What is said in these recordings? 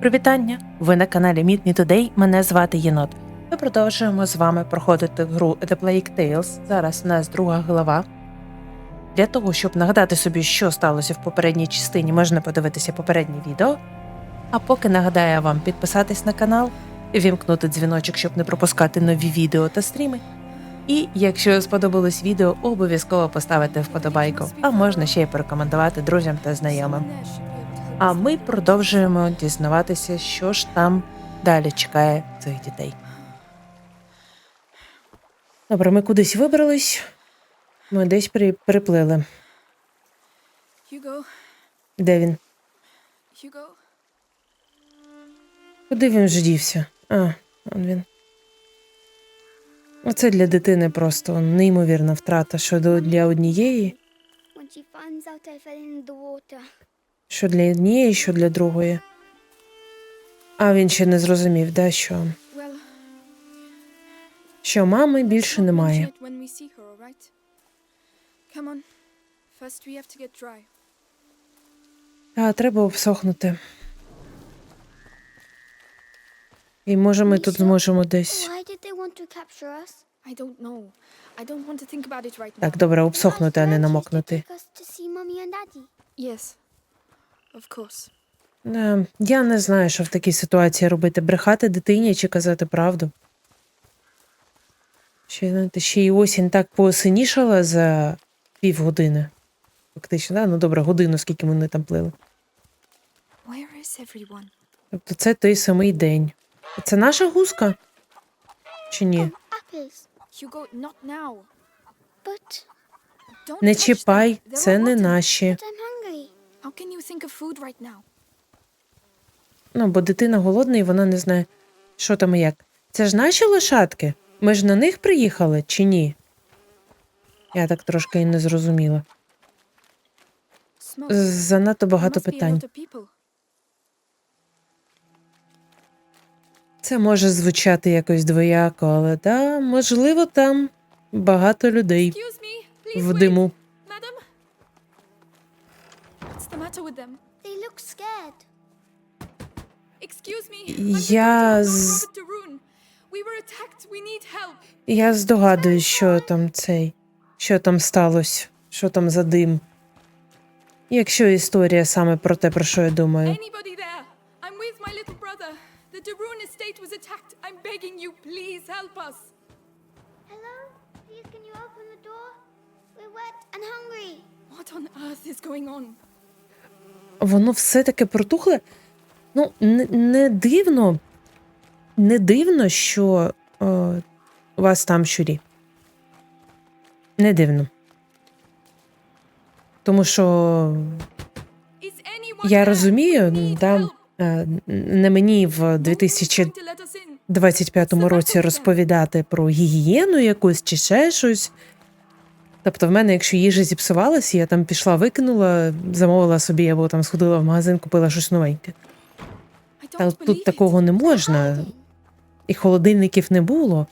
Привітання! Ви на каналі Meet Me Today. Мене звати Єнот. Ми продовжуємо з вами проходити гру The Plague Tales. Зараз у нас друга глава. Для того, щоб нагадати собі, що сталося в попередній частині, можна подивитися попереднє відео. А поки нагадаю вам підписатись на канал, вімкнути дзвіночок, щоб не пропускати нові відео та стріми. І якщо сподобалось відео, обов'язково поставити вподобайку, а можна ще й порекомендувати друзям та знайомим. А ми продовжуємо дізнаватися, що ж там далі чекає цих дітей. Добре, ми кудись вибрались. Ми десь при... приплили. Hugo, Де він? Hugo, Куди він вже дівся? А, он він. Оце для дитини просто неймовірна втрата, щодо для однієї, Що для однієї, що для другої. А він ще не зрозумів, да, що, мами більше немає. mention it when we see her, all right? Come on. First we have to get dry. А, треба обсохнути. І може ми тут зможемо десь. Так, добре, обсохнути, а не намокнути. Yes. Of course. Е, Я не знаю, що в такій ситуації робити: брехати дитині чи казати правду. Ще, знаєте, ще й осінь так поосенішала за півгодини. Фактично, да? ну добре, годину, скільки вони там плили. Where is everyone? Тобто це той самий день. Це наша гуска? Чи ні? Apples. Hugo, not now. But, Не чіпай, це не наші. but I'm hungry. How can you think of food right now? Ну, бо дитина голодна і вона не знає, що там і як. Це ж наші лошадки? Ми ж на них приїхали чи ні? Я так трошки і не зрозуміла. Занадто багато питань. Це може звучати якось двояко, але да, можливо, там багато людей в диму. Madam? What's the matter with them? They look scared. Excuse me. Я з- Lord Robert Daroon. We were attacked. We need help. Я здогадуюсь, що там цей, що там сталося, що там за дим. Якщо історія саме про те, про що я думаю. Anybody there? I'm with my little brother. The Daroon estate was attacked. I'm begging you, please help us. Hello? Please, can you open the door? We're wet and hungry. What on earth is going on? Воно все таки протухле. Ну, не, не дивно, не дивно, що е, вас там щурі. Не дивно. Тому що я розумію, да, е, не мені в No one is 2000 going to let us in. 25-му році розповідати про гігієну якусь чи ще щось. Тобто, в мене, якщо їжа зіпсувалася, я там пішла, викинула, замовила собі або там сходила в магазин, купила щось новеньке. Та тут такого не можна, і холодильників не було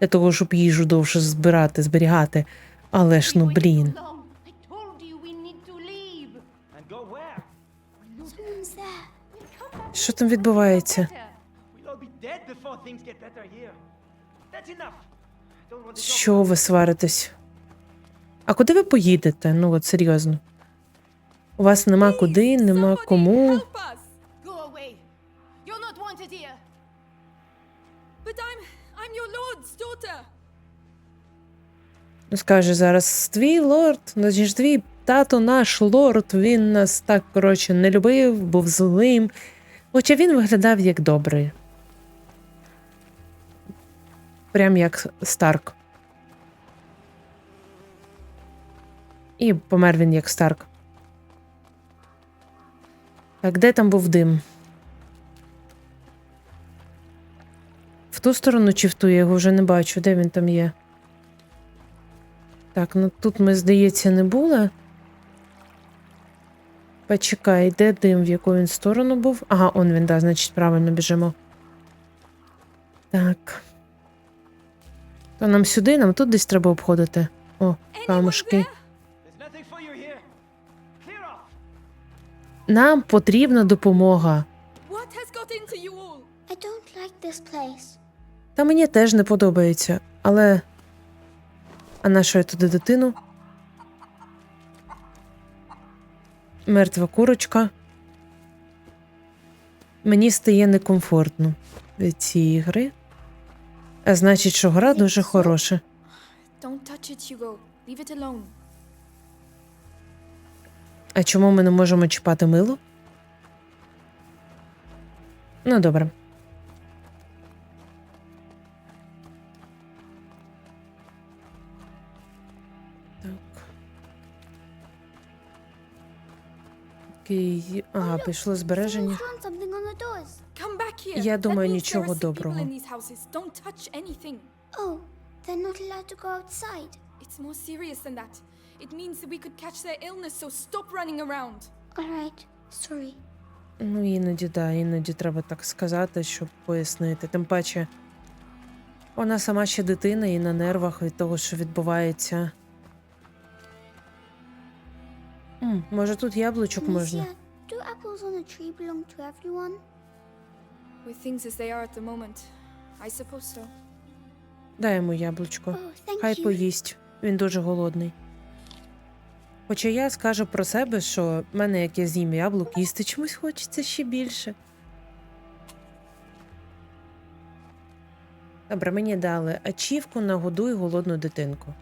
для того, щоб їжу довше збирати, зберігати. Але ж ну блін. Що там відбувається? Що ви сваритесь? А куди ви поїдете? Ну от серйозно. У вас нема куди, нема кому. Ну, скаже зараз твій лорд, ну ж твій тато наш лорд, він нас так коротше не любив, був злим. Хоча він виглядав як добрий. Прям як Старк. І помер він як Старк. Так, де там був дим? В ту сторону чи в ту? Я його вже не бачу. Де він там є? Так, ну тут ми, здається, не були. Почекай, де дим, в яку він сторону був? Ага, он він, да, значить, правильно біжимо. Так. То нам сюди, нам тут десь треба обходити. О, Anyone камушки. Нам потрібна допомога. Та мені теж не подобається, але. А на що я туди дитину? Мертва курочка. Мені стає некомфортно від цієї гри. А значить, що гра дуже хороша. Don't touch it, Hugo. Leave it alone. А чому ми не можемо чіпати мило? Ну, добре. Ага, пішло збереження. Я думаю, нічого доброго. Oh, they're not allowed to go outside. It's more serious than that. It means that we could catch their illness, so stop running around. All right, sorry. Ну, іноді, да, іноді треба так сказати, щоб пояснити. Тим паче, вона сама ще дитина і на нервах від того, що відбувається. М, може, тут яблучок можна? Amicia, do apples on a tree belong to everyone? With things as they are at the moment, I suppose so. Дай йому яблучко. Oh, thank Хай you. поїсть. Він дуже голодний. Хоча я скажу про себе, що в мене як я з'їм яблук, їсти чомусь хочеться ще більше. Добре, мені дали ачівку нагодуй голодну дитинку.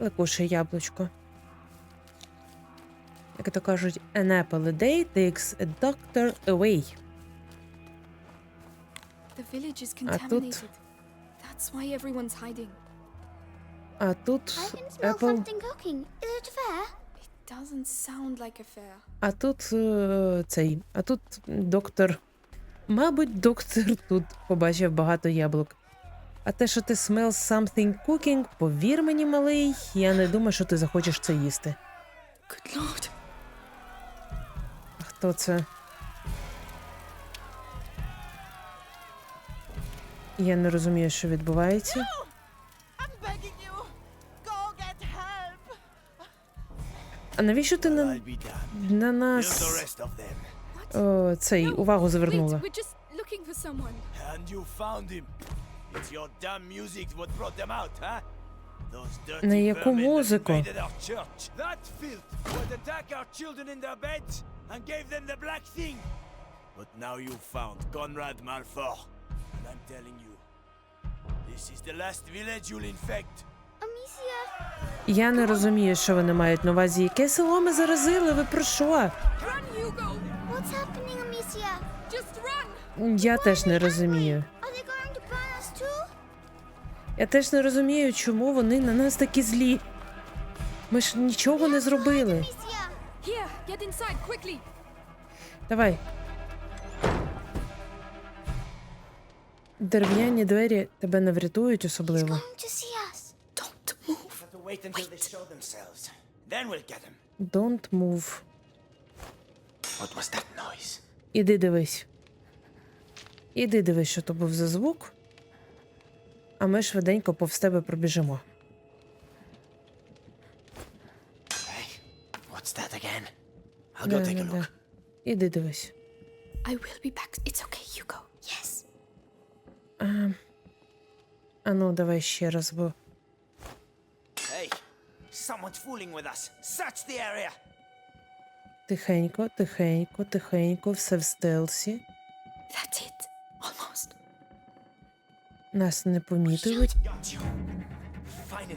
Лекуше яблучко. Як то кажуть, an apple a day takes a doctor away. The village is А тут- contaminated. That's why everyone's hiding. А тут I can smell apple, something cooking. Is it fair? It doesn't sound like a fair. а тут е, цей, а тут доктор. Мабуть, доктор тут побачив багато яблук. А те, що ти smells something cooking, повір мені, малий, я не думаю, що ти захочеш це їсти. Good lord. Хто це? Я не розумію, що відбувається. I'm А навіщо ти на, на нас о, цей увагу dirty На яку музику? But now you found Conrad Malfour. And I'm telling you, this is the last village you'll infect. Amicia, Я не розумію, що вони мають на увазі. Яке село ми заразили? Ви про що? Run, Hugo! what's happening, Amicia? Just run! Я теж не розумію. Are they going to burn us too? Я теж не розумію, чому вони на нас такі злі. Ми ж нічого не зробили. Amicia, Here, get inside quickly. Давай. Дерев'яні двері тебе не врятують особливо. going to see us. Don't move. Have to wait until they show themselves. Then we'll get them. Don't move. What was that noise? Іди дивись. Іди дивись, що то був за звук. А ми швиденько повз тебе пробіжимо. Hey, what's that again? I'll go take a Да-да-да. look. Іди дивись. I will be back. It's okay, Hugo. Yes. А ну, давай ще раз, бо. Someone's fooling with us. Search the area. Тихенько, тихенько, тихенько, все в стелсі. That's it. Almost. Нас не помітили.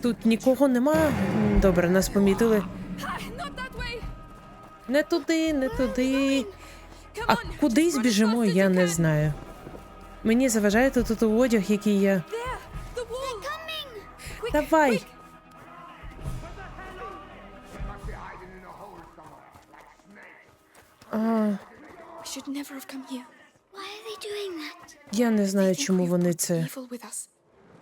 Тут нікого нема. Добре, нас помітили. Не туди, не туди. А on. кудись just run as біжимо, я не знаю. Мені заважає тут одяг, який я. Давай. Я не знаю, чому вони це. Evil with us.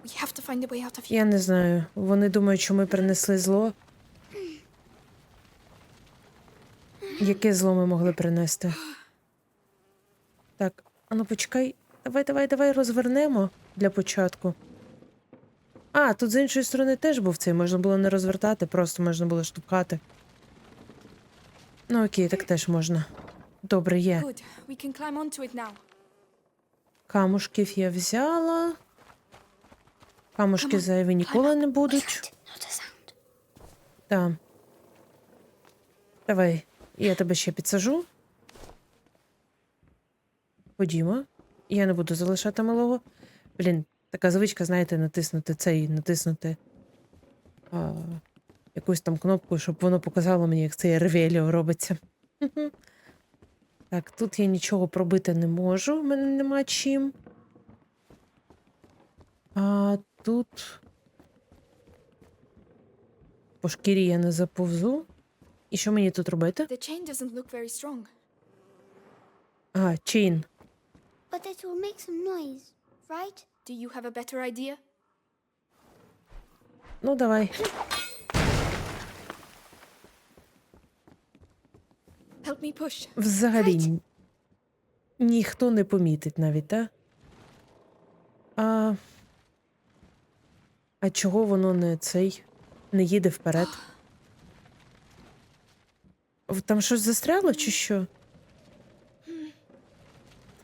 We have to find a way out of here. Я не знаю. Вони думають, що ми принесли зло. Яке зло ми могли принести? Так, а ну почекай. Давай, давай, давай розвернемо для початку. А, тут з іншої сторони теж був цей, можна було не розвертати, просто можна було штовхати. Ну окей, так теж можна. Добре, є. Камушків я взяла. Камушки зайві ніколи не будуть. Так. Давай, я тебе ще підсажу. Ходімо. Я не буду залишати малого. Блін, така звичка, знаєте, натиснути цей, натиснути а, якусь там кнопку, щоб воно показало мені, як цей ревеліо робиться. Так, тут я нічого пробити не можу, в мене нема чим. А тут. По шкірі я не заповзу. І що мені тут робити? The chain doesn't look very strong. А, чин. But it will make some noise, right? Do you have a better idea? Ну, давай. Взагалі ніхто не помітить навіть, так? А... а чого воно не цей не їде вперед? Там щось застряло чи що?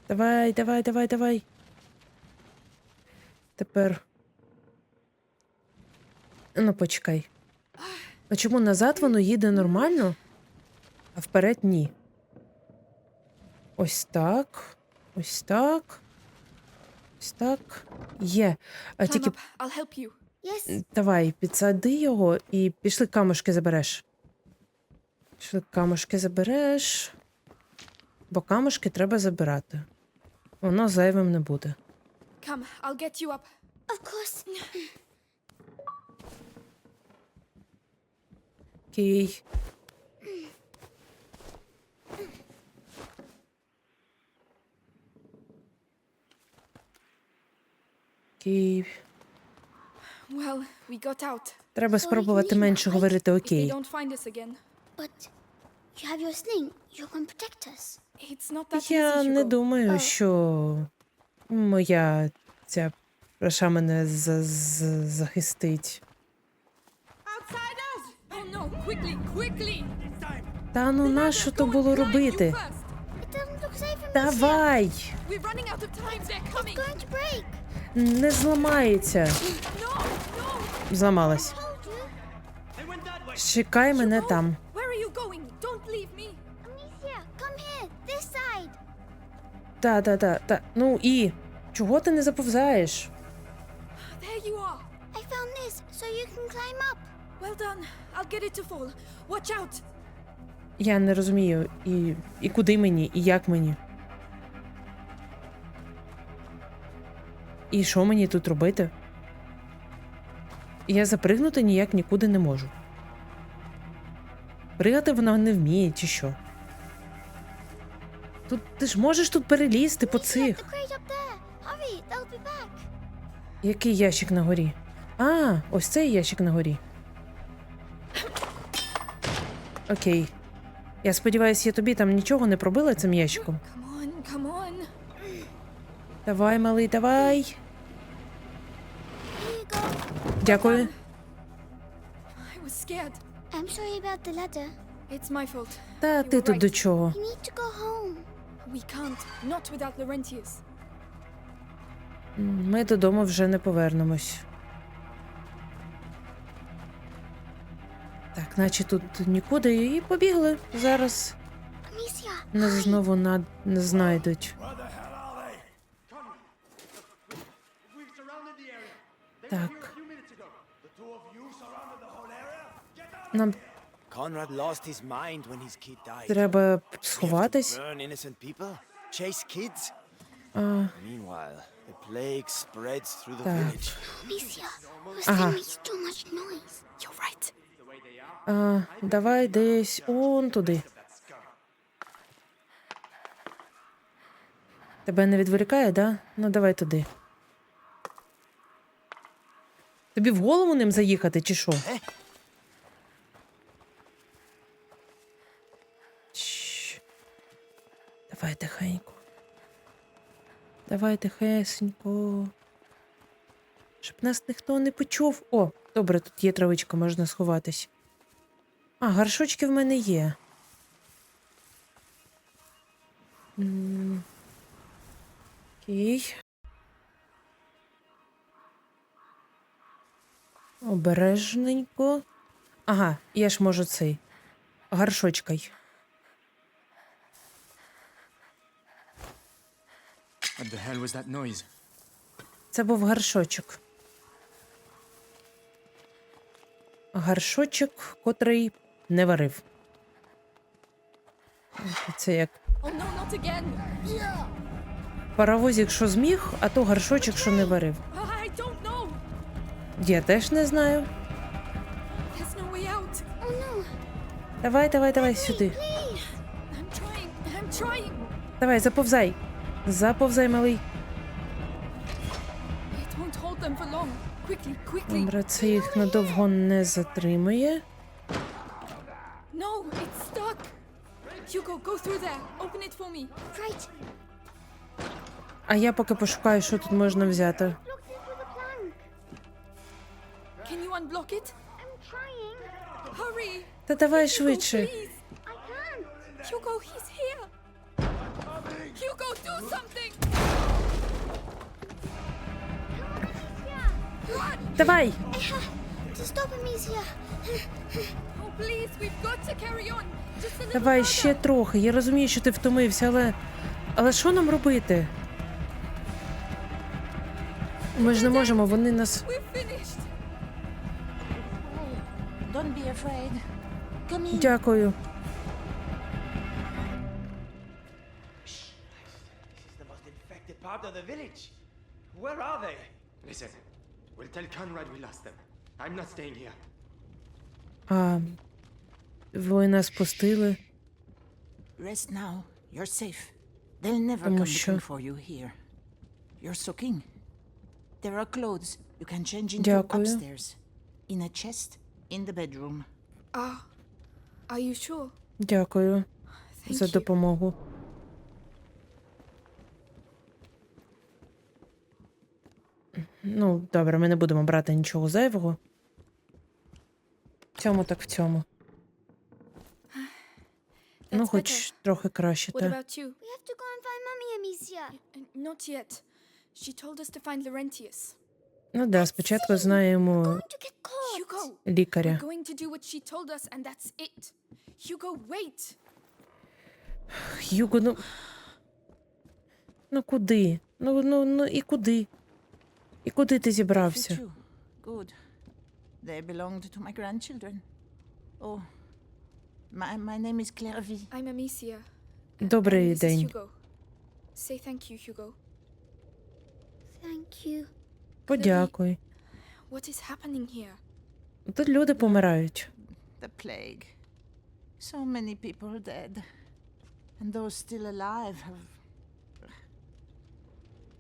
Давай, давай, давай, давай. Тепер. Ну, почекай. А чому назад воно їде нормально, а вперед ні? Ось так. Ось так. Ось так. Є. А тільки. I'll help you. Yes. давай, підсади його і пішли камушки забереш. Пішли камушки забереш. Бо камушки треба забирати. Воно зайвим не буде. Come, I'll get you up. Of course. Окей. Окей. Well, we got out. Треба So спробувати you менше mean, говорити If they окей. don't find us again, But you have your sling. You can protect us. it's not that Я не думаю, що моя ця проша мене за- захистить. Outsiders! Oh no, quickly, quickly! Та ну нащо то було робити? Давай! Не зламається. Зламалась. Чекай мене там. Та, та, та, та. Ну і чого ти не заповзаєш? Я не розумію, і, і куди мені, і як мені. І що мені тут робити? Я запригнути ніяк нікуди не можу. Пригати вона не вміє, чи що. Тут ти ж можеш тут перелізти по цих. Який ящик на горі? А, ось цей ящик на горі. Окей. Я сподіваюся, я тобі там нічого не пробила цим ящиком. Давай, малий, давай. Дякую. I was scared. I'm sorry about the ladder. It's my fault. Та ти тут до чого? You need to go home. We can't. Not without Laurentius. М, Ми додому вже не повернемось. Так, наче тут нікуди і побігли. Зараз нас знову на... не знайдуть. Where died. треба сховатись. А, Так. Ага. а, давай десь он туди. Тебе не відволікає, да? Ну давай туди. Тобі в голову ним заїхати, чи що? Давай тихенько. Давай тихесенько. Щоб нас ніхто не почув. О, добре, тут є травичка, можна сховатись. А, гаршочки в мене є. Окей. Обережненько. Ага, я ж можу цей. Гаршочкой. What the hell was that noise? Це був гаршочок. Гаршочок, котрий не варив. Це як Oh паровозик, що зміг, а то гаршочок, що не варив. I don't know! Я теж не знаю. Oh! Давай, давай, давай сюди. Давай, заповзай. Заповзай, малий. Добре, це їх надовго не затримує. No, it's stuck! Hugo, go through there. Open it for me. Right! А я поки пошукаю, що тут можна взяти. Can you unblock it? I'm trying! Hurry! Та давай швидше. Hugo, he's do something! Run! Давай! To stop Amicia! Oh, please, we've got to carry on. Just a little Давай further. ще трохи. Я розумію, що ти втомився, але. Але що нам робити? Ми ж не можемо, вони нас. We're finished. Don't be afraid. Come in. Дякую. The village. Where are they? Listen, we'll tell Conrad we lost them. I'm not staying here. А ви нас пустили. Rest now. You're safe. They'll never Тому come що- looking for you here. You're soaking. There are clothes you can change into Дякую. upstairs. In a chest in the bedroom. Ah, are you sure? Дякую Thank за you. допомогу. Ну, добре, ми не будемо брати нічого зайвого. В цьому так в цьому. Ну, хоч better. трохи краще, What та. about you? We have to go and find Mummy Amicia! Uh, Not yet. She told us to find Laurentius. Ну да, спочатку знаємо Going to get caught! Hugo, лікаря. we're going to do what she told us, and that's it. Hugo, wait. Юго, ну. Ну куди? Ну, ну, ну і куди? І куди ти зібрався? Good. They belonged to my grandchildren. Oh. My, my name is Claire V. I'm Amicia. Добрий and this is день. Hugo. Say thank you, Hugo. Thank you. Подякуй. What is happening here? Тут люди помирають. The plague. So many people dead. And those still alive have.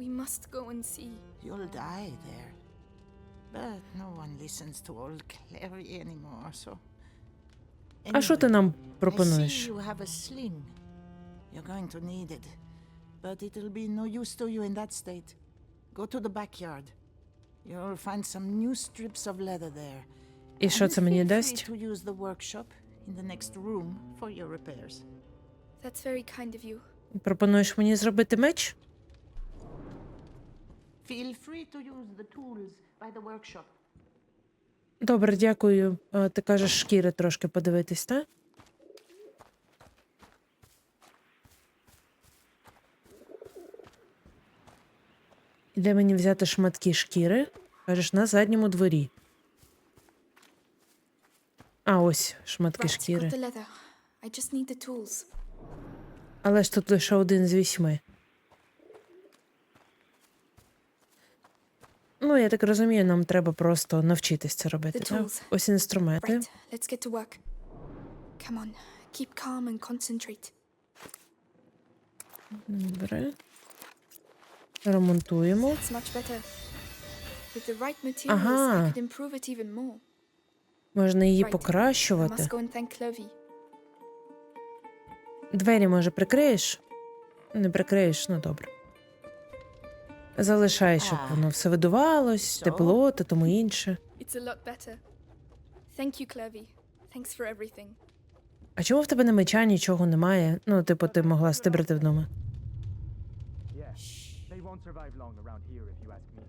have. We must go and see. You'll die there. But no one listens to old Clary anymore, so. А що ти Anyway, нам I see пропонуєш? you have a sling. You're going to need it. But it'll be no use to you in that state. Go to the backyard. You'll find some new strips of leather there. І що And це мені feel free дасть? to use the workshop in the next room for your repairs. That's very kind of you. Пропонуєш мені зробити меч? Feel free to use the tools by the workshop. Добре, дякую. Ти кажеш шкіри трошки подивитись, так? Де мені взяти шматки шкіри? Кажеш, на задньому дворі. А, ось шматки Right, шкіри. got the leather. I just need the tools. Але ж тут лише один з вісьми. Ну, я так розумію, нам треба просто навчитись це робити. The Так? tools. Ось інструменти. Right, let's get to work. Come on, keep calm and concentrate. Добре. Ремонтуємо. It's much better. With the right materials, Ага. I could improve it even more. Можна її Right. I покращувати. must go and thank Clovey. Двері, може, прикриєш? Не прикриєш, ну добре. Залишай, щоб воно все видувалось, тепло та тому інше. It's a lot better. Thank you, Clovey. Thanks for everything. А чому в тебе не меча, нічого немає? Ну, типу, ти могла стибрити вдома. Yeah. They won't survive long around here if you ask me.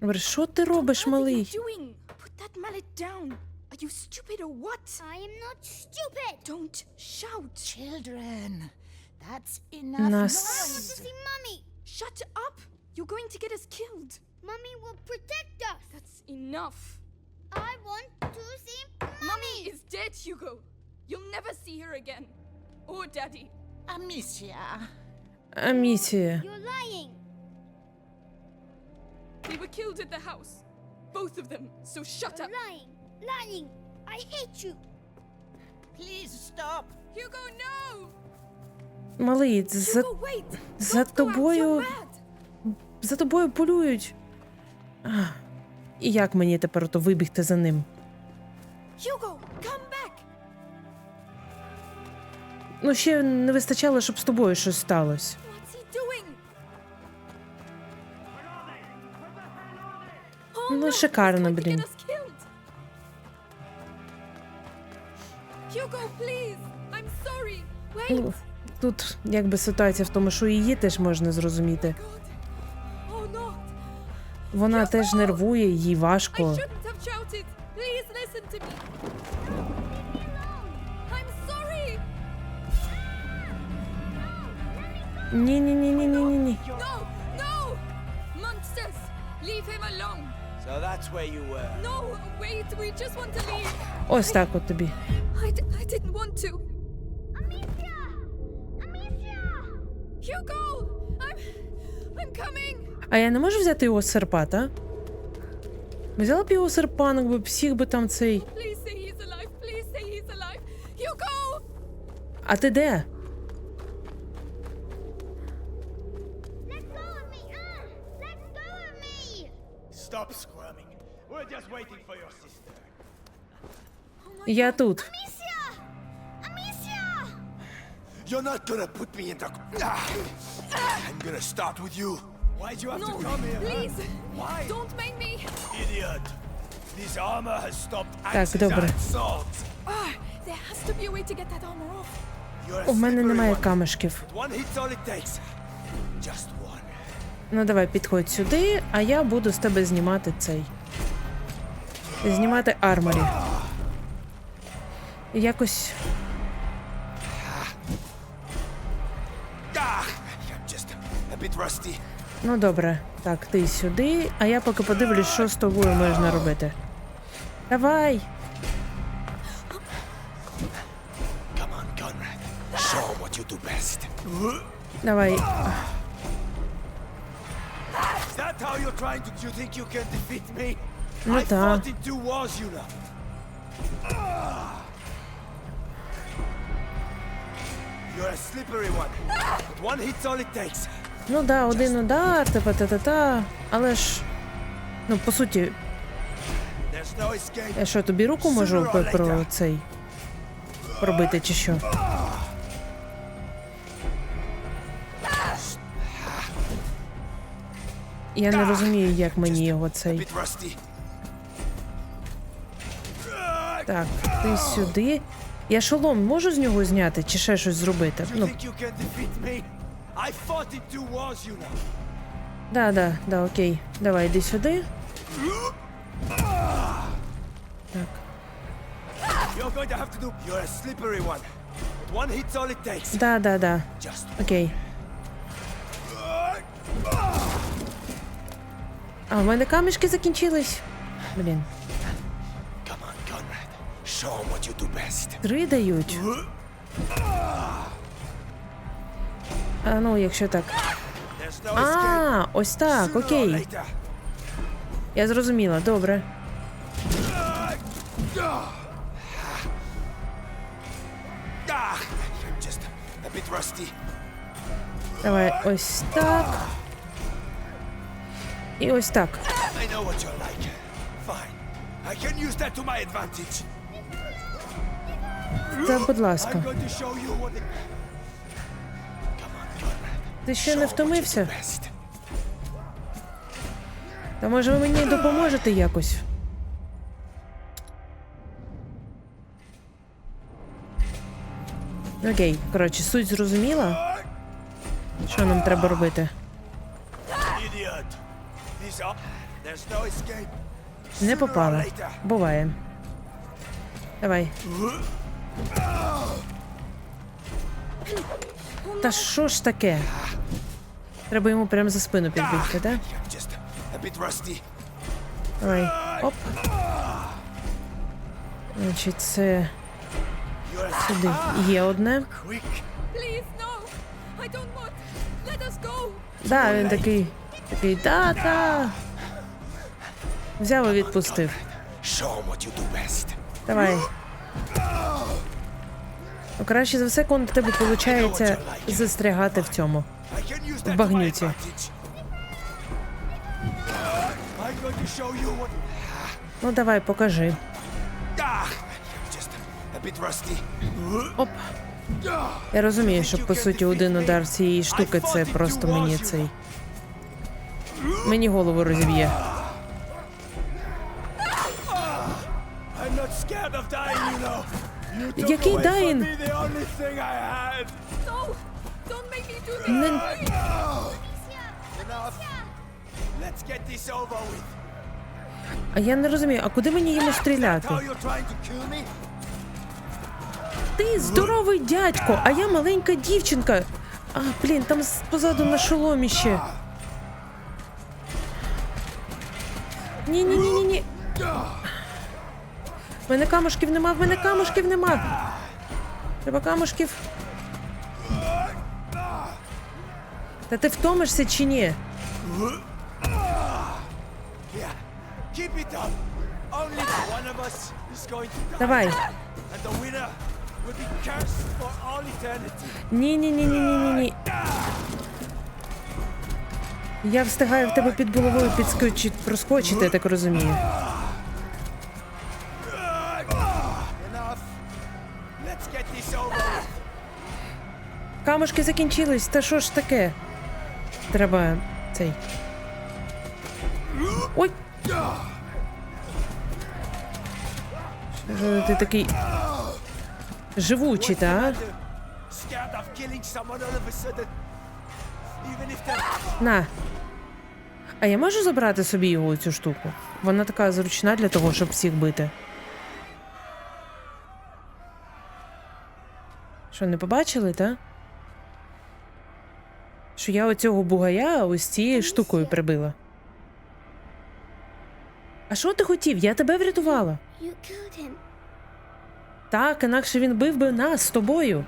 Говорю, що ти робиш, What are you малий? doing? Put that mallet down. Are you stupid or what? I am not stupid. Don't shout. Children, That's enough I want to see Mummy. Shut up! You're going to get us killed. Mummy will protect us. That's enough. I want to see Mummy. Mummy is dead, Hugo. You'll never see her again. Or Daddy. Amicia. Amicia. You're lying. They were killed at the house. Both of them. So shut You're up. Lying. Lying. I hate you. Please stop. Hugo, no! Малий, за, за тобою. За тобою полюють. А, і як мені тепер то вибігти за ним? Ну, ще не вистачало, щоб з тобою щось сталося. Oh, Ну, шикарно, блін. Hugo, please! I'm sorry! Wait! Ну, Тут якби ситуація в тому, що її теж можна зрозуміти. Oh! Вона теж нервує, їй важко. Ні, ні, ні, ні, ні, ні, ні. No! No! Monsters! Leave him alone! So that's where you were. No! Wait! We just want to leave! Ось так от тобі. I, I didn't want to! А я не можу взяти його серпа, та? Взяла б його серпанок, би всіх би там цей. Please say he's alive! Please say he's alive! Hugo! А ти де? Go of me. Ah, go of me. Stop squirming. We're just waiting for your sister. Я тут. You're not gonna put me in the. Ah. I'm gonna start with you. Why'd you have No! to come here? Please. huh? Why? Don't make me! Idiot! This armor has stopped Так, добре. and swords. Ah! There has to be a way to get that armor off! You're a У мене slippery немає one. камешків. One hit's all it takes. Just one. Ну давай підходь сюди, а я буду з тебе знімати цей. Знімати арморі. Якось. Ah, I'm just a bit rusty. Ну добре. Так, ти сюди, а я поки подивлюсь, що з тобою можна робити. Давай! Давай. Ну I та. fought in two wars, you know. You're a slippery one. But one hit's all it takes. Ну да, один удар, типа та-та-та. Але ж. Ну, по суті, я що, тобі руку можу про, про цей пробити чи що? Я не розумію, як мені його цей. Так, ти сюди. Я шолом можу з нього зняти чи ще щось зробити? Ну, I fought in two wars, you know. да, да, да, окей. Давай, йди сюди. Так. You're going to have to do. You're a slippery one. But one hit's all it takes. Да, да, да. Just Окей. А, в мене камішки закінчились. Блін. Come on, Conrad. Show 'em what you do best. Три дають. А ну, якщо так. А, ось так, окей. Я зрозуміла, добре. Давай ось так. І ось так. I know what Ти ще не втомився? Та може ви мені допоможете якось? Окей, коротше, суть зрозуміла. Що нам треба робити? Не попала. Буває. Давай. Та що ж таке? Треба йому прямо за спину підбігти, так? Давай. Оп. Значить, це сюди є одне. Да, він такий. Такий та-та. Взяв і відпустив. Давай. Краще за все, коли в тебе виходить застрягати в цьому. My багнюці. Ну давай, покажи. Оп. Я розумію, що по суті один удар цієї штуки це просто мені цей. Мені голову розіб'є. I'm not scared of dying, you. Який this! Не... А я не розумію, а куди мені йому стріляти? Ти здоровий дядько, а я маленька дівчинка. А, блін, там позаду на шоломі ще. Ні, ні, ні, ні, ні. В мене камушків нема, в мене камушків нема. Треба камушків. Та ти втомишся чи ні? Давай. And the winner will be cursed for all eternity. Ні, ні, ні, ні, ні, ні, ні. Я встигаю в тебе під головою підскочити, проскочити, я так розумію. Камушки закінчились, та що ж таке? Треба цей. Ой! Ти такий живучий, та? На. А я можу забрати собі його цю штуку? Вона така зручна для того, щоб всіх бити. Що, не побачили, та? Що я оцього бугая ось цією штукою прибила. А що ти хотів? Я тебе врятувала. Так, інакше він бив би нас з тобою.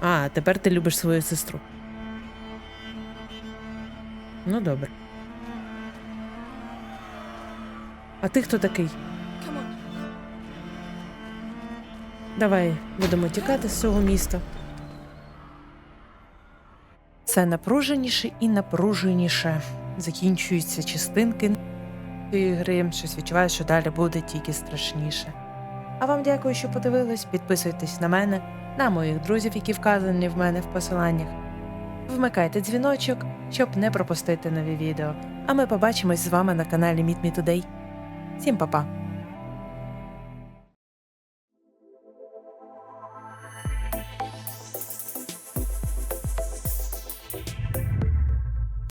А, тепер ти любиш свою сестру. Ну, добре. А ти хто такий? Давай будемо тікати з цього міста. Все напруженіше і напруженіше. Закінчуються частинки гри. Щось відчуваю, що далі буде тільки страшніше. А вам дякую, що подивились. Підписуйтесь на мене, на моїх друзів, які вказані в мене в посиланнях. Вмикайте дзвіночок, щоб не пропустити нові відео. А ми побачимось з вами на каналі Meet Me Today. Всім па-па!